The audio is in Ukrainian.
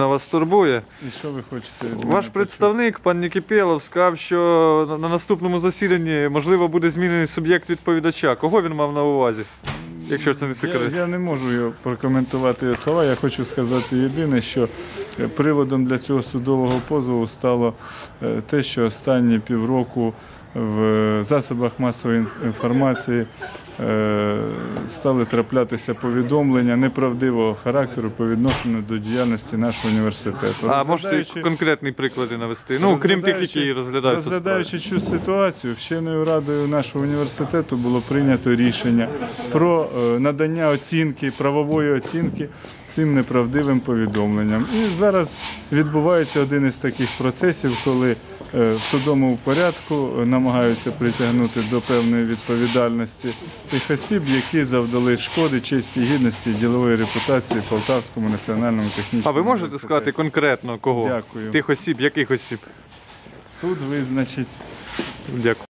на вас турбує. І що ви хочете? Ваш представник, пан Нікіпєлов, сказав, що на- на наступному засіданні можливо буде змінений суб'єкт відповідача. Кого він мав на увазі? Якщо це не секрет. Я, я не можу його прокоментувати його слова. Я хочу сказати єдине, що е, приводом для цього судового позову стало е, те, що останні півроку в засобах масової інформації е, стали траплятися повідомлення неправдивого характеру по відношенню до діяльності нашого університету. А можете конкретні приклади навести? Ну, крім тих, які розглядаються. Розглядаючи цю ситуацію, вченою радою нашого університету було прийнято рішення про е, надання оцінки, правової оцінки цим неправдивим повідомленням. І зараз відбувається один із таких процесів, коли е, в судовому порядку е, намагаються притягнути до певної відповідальності тих осіб, які завдали шкоди честі гідності і ділової репутації Полтавському національному технічному А ви можете сказати конкретно кого? Дякую. Тих осіб, яких осіб? Суд визначить Дякую.